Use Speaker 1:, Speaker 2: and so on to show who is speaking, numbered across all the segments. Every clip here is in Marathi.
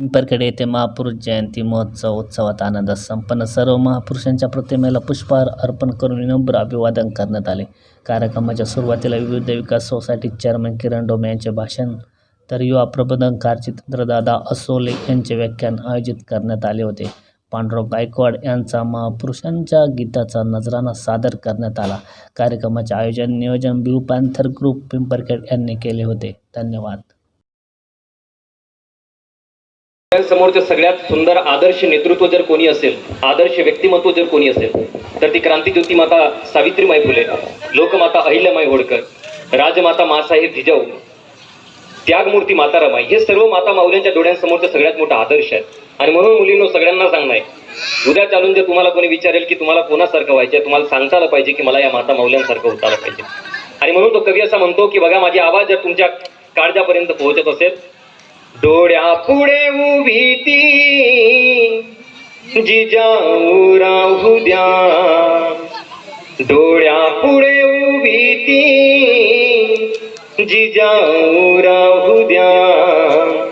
Speaker 1: पिंपरखेड येथे महापुरुष जयंती महोत्सव उत्सवात आनंद संपन्न सर्व महापुरुषांच्या प्रतिमेला पुष्पहार अर्पण करून विनम्र अभिवादन करण्यात आले. कार्यक्रमाच्या सुरुवातीला विविध विकास सोसायटी चेअरमन किरण डोमे यांचे भाषण तर युवा प्रबोधनकार चित्रदादा असोले यांचे व्याख्यान आयोजित करण्यात आले होते. पांडुरंग गायकवाड यांचा महापुरुषांच्या गीताचा नजराना सादर करण्यात आला. कार्यक्रमाचे आयोजन नियोजन ब्लू पॅन्थर ग्रुप पिंपरखेड यांनी केले होते. धन्यवाद.
Speaker 2: समोरचं सगळ्यात सुंदर आदर्श नेतृत्व जर कोणी असेल आदर्श व्यक्तिमत्व जर कोणी असेल तर ती क्रांतीज्योती माता सावित्रीमाई फुले लोकमाता अहिल्यामाई होळकर राजमाता मासाहेब जिजाऊ त्यागमूर्ती माता रमाई हे सर्व माता माऊल्यांच्या डोळ्यांसमोरचा सगळ्यात मोठा आदर्श आहे आणि म्हणून मुलींनो सगळ्यांना सांगणं आहे उद्या चालून जर तुम्हाला कोणी विचारेल की तुम्हाला कोणासारखं व्हायचं तुम्हाला सांगता आलं पाहिजे की मला या माता माऊल्यांसारखं होता पाहिजे. आणि म्हणून तो कवी असा म्हणतो की बघा माझी आवाज जर तुमच्या काळजापर्यंत पोहोचत असेल डोळ्या पुढे उभी ती. जिजाऊ राहू द्या. डोळ्या पुढे उभी ती. जिजाऊ राहू द्या.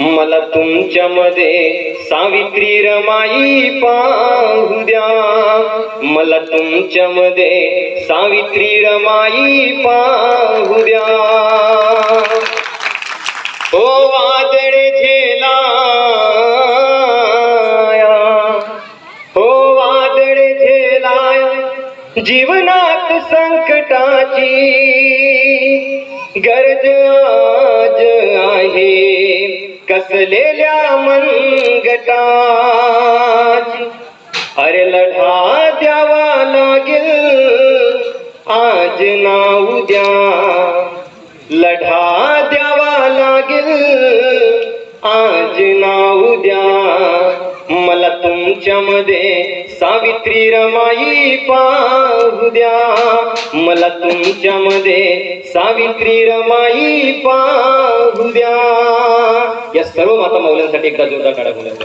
Speaker 2: मला तुमच्यामध्ये सावित्री रमाई पाहू द्या. मला तुमच्यामध्ये सावित्री रमाई पाहू द्या. ओ वादळ झेलाया. हो वादळ झेलाया. जीवनात संकटाची गरज आज आहे. कसलेल्या मनगटाची. अरे लढा द्यावा लागेल. आज ना उद्या. लढा लागेल. आज ना उद्या मला तुमच्यामध्ये सावित्री रमाई पाहू द्या. मला तुमच्यामध्ये सावित्री रमाई पाहू द्या. या सर्व माता मौल्यांसाठी एकदा जोरदार काढा बोलायचं